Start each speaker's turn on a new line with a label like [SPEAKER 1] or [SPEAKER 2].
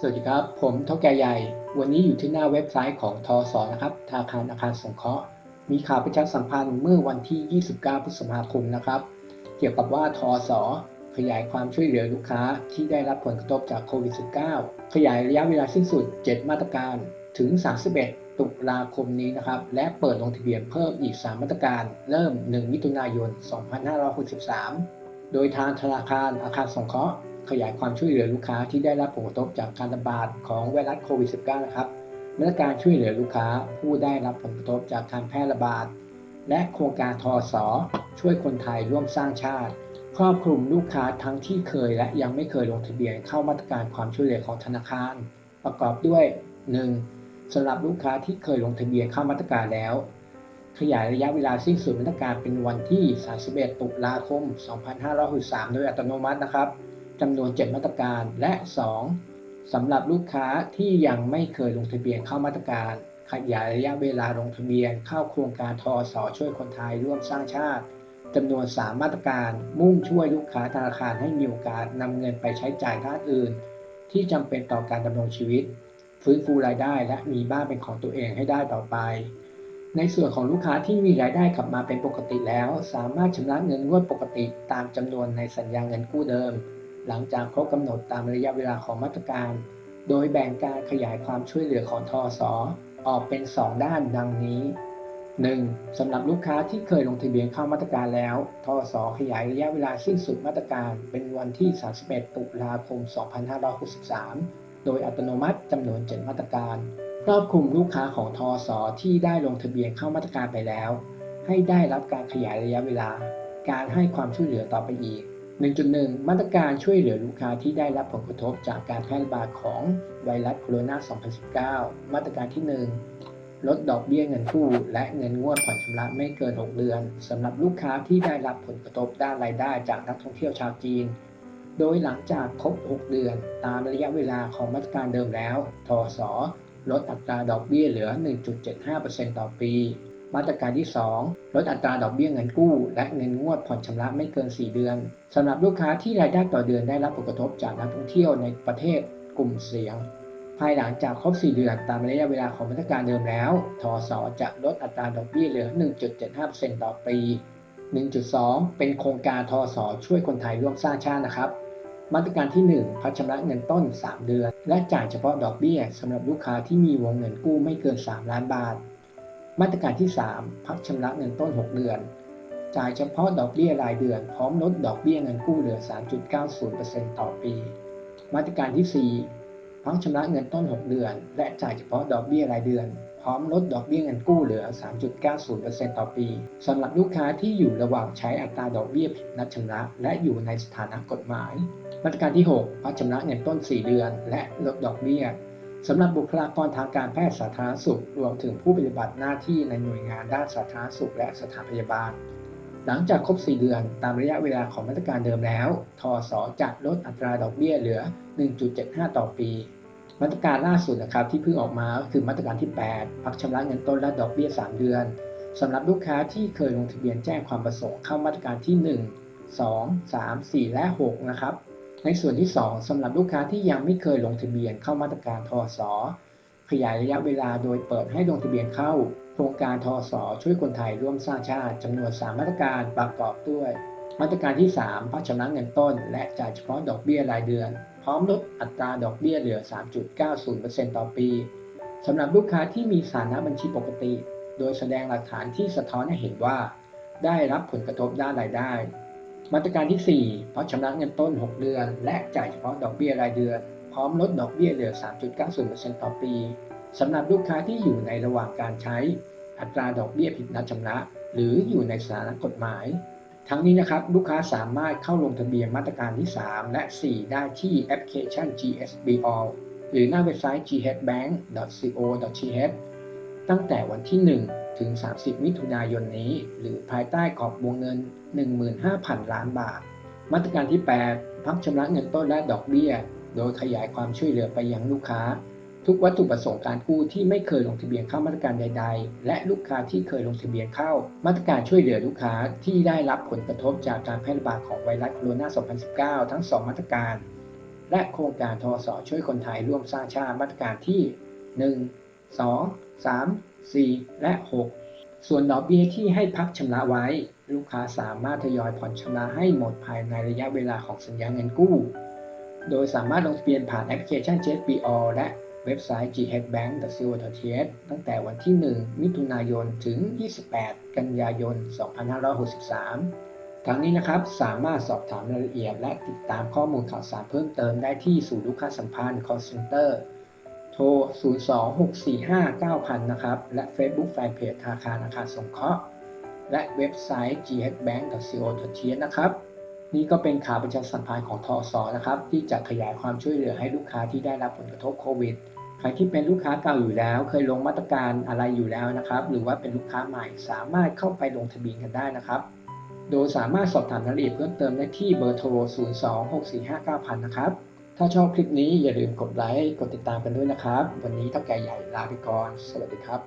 [SPEAKER 1] สวัสดีครับ ผมเท่าแก่ใหญ่ วันนี้อยู่ที่หน้าเว็บไซต์ของทอสอนะครับธนาคารอาคารสงเคราะห์ มีข่าวประชาสัมพันธ์เมื่อวันที่ 29 พฤษภาคมนะครับ เกี่ยวกับว่าทอสอขยายความช่วยเหลือลูกค้าที่ได้รับผลกระทบจากโควิด -19 ขยายระยะเวลาสิ้นสุด 7 มาตรการถึง 31 ตุลาคมนี้นะครับ และเปิดลงทะเบียนเพิ่มอีก 3 มาตรการ เริ่ม 1 มิถุนายน 2563 โดยทางธนาคารอาคารสงเคราะห์ ขยายความช่วยเหลือลูกค้าที่ได้รับผลกระทบจากการระบาดของไวรัสโควิด -19 นะครับมาตรการช่วยเหลือลูกค้าผู้ได้รับผลกระทบจากการแพร่ระบาด และโครงการทอสอช่วยคนไทยร่วมสร้างชาติ ครอบคลุมลูกค้าทั้งที่เคยและยังไม่เคยลงทะเบียนเข้ามาตรการความช่วยเหลือของธนาคาร ประกอบด้วย 1. สำหรับลูกค้าที่เคยลงทะเบียนเข้ามาตรการแล้ว ขยายระยะเวลาสิ้นสุดมาตรการเป็นวันที่ 31 ตุลาคม 2563 โดยอัตโนมัตินะครับ จำนวน 7 มาตรการ และ 2. สำหรับลูกค้าที่ยังไม่เคยลงทะเบียนเข้ามาตรการ ขยายระยะเวลาลงทะเบียนเข้าโครงการทอสอช่วยคนไทยร่วมสร้างชาติจำนวน 3 มาตรการมุ่งช่วยลูกค้าธนาคารให้มีโอกาสนำเงินไปใช้จ่ายด้านอื่น ที่จำเป็นต่อการดำรงชีวิต ฟื้นฟูรายได้และมีบ้านเป็นของตัวเองให้ได้ต่อไป ในส่วนของลูกค้าที่มีรายได้กลับมาเป็นปกติแล้ว สามารถชำระเงินงวดปกติตามจำนวนในสัญญาเงินกู้เดิม หลังจากครบกำหนดตามระยะเวลาของมาตรการ โดยแบ่งการขยายความช่วยเหลือของทอสอออกเป็น 2 ด้านดังนี้ 1. สำหรับลูกค้าที่เคยลงทะเบียนเข้ามาตรการแล้วทอสอขยายระยะเวลาสิ้นสุดมาตรการเป็นวันที่ 31 ตุลาคม 2563 โดยอัตโนมัติจำนวน 7 มาตรการ ครอบคลุมลูกค้าของทอสอที่ได้ลงทะเบียนเข้ามาตรการไปแล้ว ให้ได้รับการขยายระยะเวลา การให้ความช่วยเหลือต่อไปอีก 1.1 มาตรการช่วยเหลือลูกค้าที่ได้รับผลกระทบจากการแพร่ระบาดของไวรัสโคโรนา 2019 มาตรการที่ 1 ลดดอกเบี้ยเงินกู้ และเงินงวดผ่อนชำระไม่เกิน 6 เดือนสำหรับลูกค้าที่ได้รับผลกระทบด้านรายได้จากนักท่องเที่ยวชาวจีน โดยหลังจากครบ 6 เดือน ตามระยะเวลาของมาตรการเดิมแล้ว ทสลดอัตราดอกเบี้ยเหลือ 1.75%ต่อปี มาตรการที่ 2 ลดอัตราดอกเบี้ยเงินกู้ และเงินงวดผ่อนชำระไม่เกิน 4 เดือนสำหรับลูกค้าที่รายได้ต่อเดือนได้รับผลกระทบจากนักท่องเที่ยวในประเทศกลุ่มเสี่ยง ภายหลังจากครบ 4 เดือนตามระยะเวลาของมาตรการเดิมแล้วทสจะลดอัตราดอกเบี้ยเหลือ 1.75%ต่อปี 1.2 เป็นโครงการทสช่วยคนไทยร่วมสร้างชาตินะครับมาตรการที่ 1 พักชำระเงินต้น 3 เดือน และจ่ายเฉพาะดอกเบี้ยสำหรับลูกค้าที่มีวงเงินกู้ไม่เกิน 3 ล้านบาท มาตรการที่ 3 พักชำระเงินต้น 6 เดือน จ่ายเฉพาะดอกเบี้ยรายเดือน พร้อมลดดอกเบี้ยเงินกู้เหลือ 3.90%ต่อปี มาตรการที่ 4 พักชำระเงินต้น 6 เดือน และจ่ายเฉพาะดอกเบี้ยรายเดือน พร้อมลดดอกเบี้ยเงินกู้เหลือ 3.90%ต่อปีสำหรับลูกค้าที่อยู่ระหว่างใช้อัตราดอกเบี้ยผิดนัดชำระและอยู่ในสถานะกฎหมาย มาตรการที่ 6 พักชำระเงินต้น 4 เดือน และลดดอกเบี้ย สำหรับบุคลากรทางการแพทย์สาธารณสุข รวมถึงผู้ปฏิบัติหน้าที่ในหน่วยงานด้านสาธารณสุขและสถานพยาบาล หลังจากครบ 4 เดือนตามระยะเวลาของมาตรการเดิมแล้ว ทสจะลดอัตราดอกเบี้ยเหลือ 1.75 ต่อปี มาตรการล่าสุดนะครับที่เพิ่งออกมาก็คือมาตรการที่ 8 พักชำระเงินต้นและดอกเบี้ย 3 เดือนสำหรับลูกค้าที่เคยลงทะเบียนแจ้งความประสงค์เข้ามาตรการที่ 1 2 3 4 และ 6 นะครับ ในส่วนที่ 2สำหรับลูกค้าที่ยังไม่เคยลงทะเบียนเข้ามาตรการทอสอขยายระยะเวลาโดยเปิดให้ลงทะเบียนเข้า โครงการทอสอช่วยคนไทยร่วมสร้างชาติจำนวน 3 มาตรการประกอบด้วย มาตรการที่ 3พักชำระเงินต้น และจ่ายเฉพาะดอกเบี้ยรายเดือน พร้อมลดอัตราดอกเบี้ยเหลือ 3.90%ต่อปีสำหรับลูกค้าที่มีสถานะบัญชีปกติ โดยแสดงหลักฐานที่สะท้อนให้เห็นว่า ได้รับผลกระทบด้านรายได้ มาตรการที่4พักชำระเงินต้น 6 เดือน และจ่ายเฉพาะดอกเบี้ยรายเดือน พร้อมลดดอกเบี้ยเหลือ 3.90%ต่อปีสำหรับลูกค้าที่อยู่ในระหว่างการใช้ อัตราดอกเบี้ยผิดนัดชำระ หรืออยู่ในสถานะกฎหมาย ทั้งนี้นะครับลูกค้าสามารถเข้าลงทะเบียนมาตรการที่ 3 และ 4 ได้ที่แอปพลิเคชัน GSB All หรือหน้าเว็บไซต์ ghbank.co.th ตั้งแต่วันที่ 1 ถึง 30 มิถุนายนนี้ หรือภายใต้กรอบวงเงิน 15,000 ล้านบาท มาตรการที่ 8 พักชำระเงินต้นและดอกเบี้ย โดยขยายความช่วยเหลือไปยังลูกค้า ทุกวัตถุประสงค์การกู้ที่ไม่เคยลงทะเบียนเข้ามาตรการใด ๆ และลูกค้าที่เคยลงทะเบียนเข้า มาตรการช่วยเหลือลูกค้าที่ได้รับผลกระทบจากการแพร่ระบาดของไวรัสโคโรนา 2019 ทั้ง 2 มาตรการ และโครงการทสช่วยคนไทยร่วมสร้างชาติมาตรการที่ 1 2 3 4 และ 6 ส่วนดอกเบี้ยที่ให้พักชำระไว้ ลูกค้าสามารถทยอยผ่อนชำระให้หมดภายในระยะเวลาของสัญญาเงินกู้ โดยสามารถลงทะเบียนผ่านแอปพลิเคชัน JSBO และเว็บไซต์ ghbank.co.th ตั้งแต่วันที่ 1 มิถุนายน ถึง 28 กันยายน 2563 ทั้งนี้นะครับสามารถสอบถามรายละเอียดและติดตามข้อมูลข่าวสารเพิ่มเติมได้ที่ศูนย์ลูกค้าสัมพันธ์ call center ทร 026459000 นะครับ และ Facebook Fanpage ธนาคารอาคารสงเคราะห์ และเว็บไซต์ ghbank.co.th นะครับ นี่ก็เป็นข่าวประชาสัมพันธ์ของทอสนะครับ ที่จะขยายความช่วยเหลือให้ลูกค้าที่ได้รับผลกระทบโควิด ใครที่เป็นลูกค้าเก่าอยู่แล้ว เคยลงมาตรการอะไรอยู่แล้วนะครับ หรือว่าเป็นลูกค้าใหม่สามารถเข้าไปลงทะเบียนกันได้นะครับ โดยสามารถสอบถามรายละเอียดเพิ่มเติมได้ที่เบอร์โทร 026459000 นะครับ ถ้าชอบคลิปนี้อย่าลืมกดไลค์ กดติดตามกันด้วยนะครับ วันนี้เท่าแก่ใหญ่ลาไปก่อน สวัสดีครับ